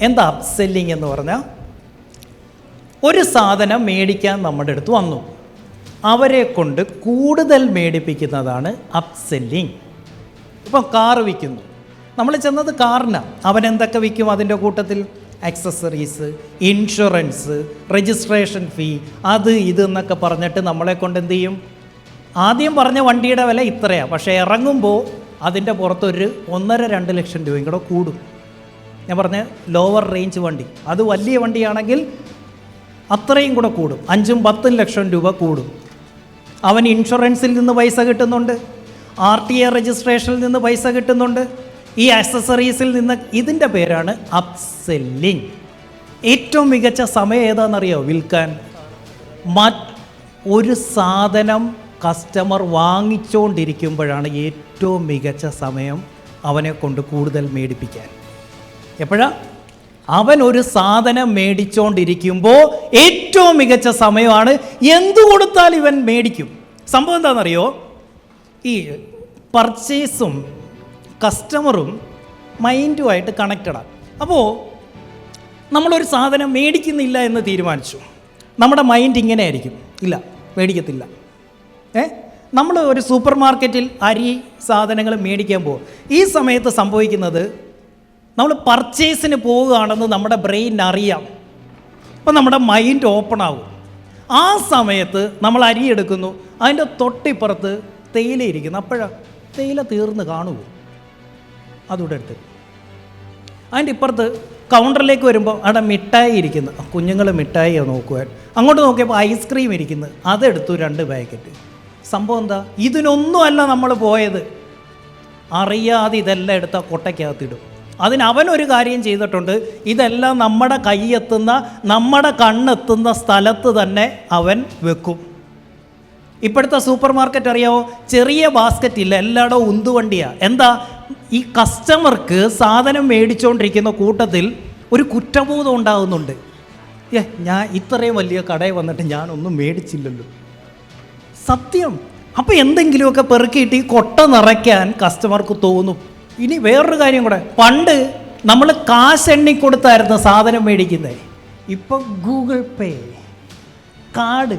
എന്താ അപ്സെല്ലിങ് എന്ന് പറഞ്ഞാൽ ഒരു സാധനം മേടിക്കാൻ നമ്മുടെ അടുത്ത് വന്നു. അവരെ കൊണ്ട് കൂടുതൽ മേടിപ്പിക്കുന്നതാണ് അപ്സെല്ലിങ് ഇപ്പം കാർ വിൽക്കുന്നു. നമ്മൾ ചെന്നത് കാറിനാണ് അവൻ എന്തൊക്കെ വിൽക്കും അതിന്റെ കൂട്ടത്തിൽ? ആക്സസറീസ് ഇൻഷുറൻസ് രജിസ്ട്രേഷൻ ഫീ അത് ഇത് എന്നൊക്കെ പറഞ്ഞിട്ട് നമ്മളെ കൊണ്ട് എന്ത് ചെയ്യും? ആദ്യം പറഞ്ഞ വണ്ടിയുടെ വില ഇത്രയാണ് പക്ഷേ ഇറങ്ങുമ്പോൾ അതിന്റെ പുറത്തൊരു ഒന്നര രണ്ട് ലക്ഷം രൂപയും കൂടെ കൂടും. ഞാൻ പറഞ്ഞ ലോവർ റേഞ്ച് വണ്ടി. അത് വലിയ വണ്ടിയാണെങ്കിൽ അത്രയും കൂടെ കൂടും. അഞ്ചും പത്തും ലക്ഷം രൂപ കൂടും. അവൻ ഇൻഷുറൻസിൽ നിന്ന് പൈസ കിട്ടുന്നുണ്ട്. ആർ ടി എ രജിസ്ട്രേഷനിൽ നിന്ന് പൈസ കിട്ടുന്നുണ്ട്. ഈ ആക്സസറീസിൽ നിന്ന് ഇതിന്റെ പേരാണ് അപ്സെല്ലിങ് ഏറ്റവും മികച്ച സമയം ഏതാണെന്നറിയോ വിൽക്കാൻ? മറ്റ് ഒരു സാധനം കസ്റ്റമർ വാങ്ങിച്ചുകൊണ്ടിരിക്കുമ്പോഴാണ് ഏറ്റവും മികച്ച സമയം അവനെ കൊണ്ട് കൂടുതൽ മേടിപ്പിക്കാൻ. എപ്പോഴാ? അവൻ ഒരു സാധനം മേടിച്ചുകൊണ്ടിരിക്കുമ്പോൾ ഏറ്റവും മികച്ച സമയമാണ്. എന്തു കൊടുത്താൽ ഇവൻ മേടിക്കും? സംഭവം എന്താണെന്നറിയോ? ഈ പർച്ചേസും കസ്റ്റമറും മൈൻഡുമായിട്ട് കണക്റ്റഡാണ് അപ്പോൾ നമ്മളൊരു സാധനം മേടിക്കുന്നില്ല എന്ന് തീരുമാനിച്ചു. നമ്മുടെ മൈൻഡ് ഇങ്ങനെ ആയിരിക്കും ഇല്ല മേടിക്കത്തില്ല. ഏ? നമ്മൾ ഒരു സൂപ്പർ മാർക്കറ്റിൽ അരി സാധനങ്ങൾ മേടിക്കാൻ പോകും ഈ സമയത്ത് സംഭവിക്കുന്നത് നമ്മൾ പർച്ചേസിന് പോവുകയാണെന്ന് നമ്മുടെ ബ്രെയിൻ അറിയാം. അപ്പം നമ്മുടെ മൈൻഡ് ഓപ്പൺ ആകും ആ സമയത്ത് നമ്മൾ അരി എടുക്കുന്നു. അതിന്റെ തൊട്ടിപ്പുറത്ത് തേയില ഇരിക്കുന്നു. അപ്പോഴാണ് തേയില തീർന്ന് കാണുമോ അതുകൂടെ എടുത്ത്. അതിന്റെ ഇപ്പുറത്ത് കൗണ്ടറിലേക്ക് വരുമ്പോൾ അവിടെ മിഠായി ഇരിക്കുന്നു. കുഞ്ഞുങ്ങൾ മിഠായി നോക്കുവാൻ അങ്ങോട്ട് നോക്കിയപ്പോൾ ഐസ്ക്രീം ഇരിക്കുന്നു. അതെടുത്തു രണ്ട് പാക്കറ്റ് സംഭവം എന്താ? ഇതിനൊന്നുമല്ല നമ്മൾ പോയത്. അറിയാതെ ഇതെല്ലാം എടുത്താൽ കൊട്ടയ്ക്കകത്തിടും അതിന് അവനൊരു കാര്യം ചെയ്തിട്ടുണ്ട്. ഇതെല്ലാം നമ്മുടെ കൈയെത്തുന്ന നമ്മുടെ കണ്ണെത്തുന്ന സ്ഥലത്ത് തന്നെ അവൻ വെക്കും. ഇപ്പോഴത്തെ സൂപ്പർ മാർക്കറ്റ് അറിയാമോ ചെറിയ ബാസ്ക്കറ്റ് ഇല്ല എല്ലായിടവും ഉന്തുവണ്ടിയാണ് എന്താ? ഈ കസ്റ്റമർക്ക് സാധനം മേടിച്ചുകൊണ്ടിരിക്കുന്ന കൂട്ടത്തിൽ ഒരു കുറ്റബോധം ഉണ്ടാകുന്നുണ്ട്. ഏ ഞാൻ ഇത്രയും വലിയ കടയിൽ വന്നിട്ട് ഞാനൊന്നും മേടിച്ചില്ലല്ലോ. സത്യം. അപ്പോൾ എന്തെങ്കിലുമൊക്കെ പെറുക്കിയിട്ട് ഈ കൊട്ട നിറയ്ക്കാൻ കസ്റ്റമർക്ക് തോന്നും. ഇനി വേറൊരു കാര്യം കൂടെ. പണ്ട് നമ്മൾ കാശ് എണ്ണി കൊടുത്തായിരുന്നു സാധനം മേടിക്കുന്നത് ഇപ്പം ഗൂഗിൾ പേ കാർഡ്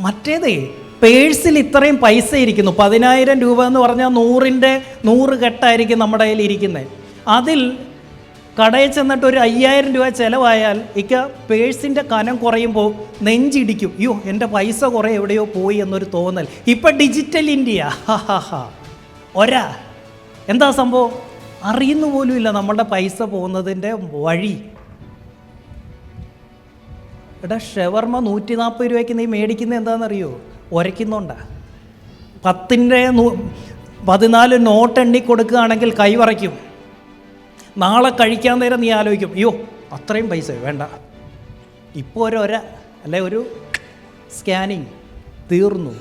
മറ്റേതേ പേഴ്സിൽ ഇത്രയും പൈസ ഇരിക്കുന്നു. പതിനായിരം രൂപ എന്ന് പറഞ്ഞാൽ നൂറിന്റെ നൂറ് കെട്ടായിരിക്കും നമ്മുടെ കയ്യിൽ ഇരിക്കുന്നത് അതിൽ കടയിൽ ചെന്നിട്ട് ഒരു അയ്യായിരം രൂപ ചിലവായാൽ ഇക്ക പേഴ്സിന്റെ കനം കുറയുമ്പോൾ നെഞ്ചിടിക്കും. യോ എന്റെ പൈസ കുറേ എവിടെയോ പോയി എന്നൊരു തോന്നൽ. ഇപ്പം ഡിജിറ്റൽ ഇന്ത്യ. ഹാ ഹാ ഹാ. ഒരാ. എന്താ സംഭവം? അറിയുന്നു പോലുമില്ല നമ്മളുടെ പൈസ പോകുന്നതിന്റെ വഴി. എടാ ഷവർമ നൂറ്റി നാൽപ്പത് രൂപയ്ക്ക് നീ മേടിക്കുന്നത് എന്താണെന്നറിയോ? ഉരയ്ക്കുന്നുണ്ടാ പത്തിന്റെ നൂ പതിനാല് നോട്ട് എണ്ണി കൊടുക്കുകയാണെങ്കിൽ കൈ വറയ്ക്കും. നാളെ കഴിക്കാൻ നേരം നീ ആലോചിക്കും. അയ്യോ അത്രയും പൈസ വേണ്ട. ഇപ്പോൾ ഒരു ഒര അല്ലെ ഒരു സ്കാനിങ് തീർന്നു.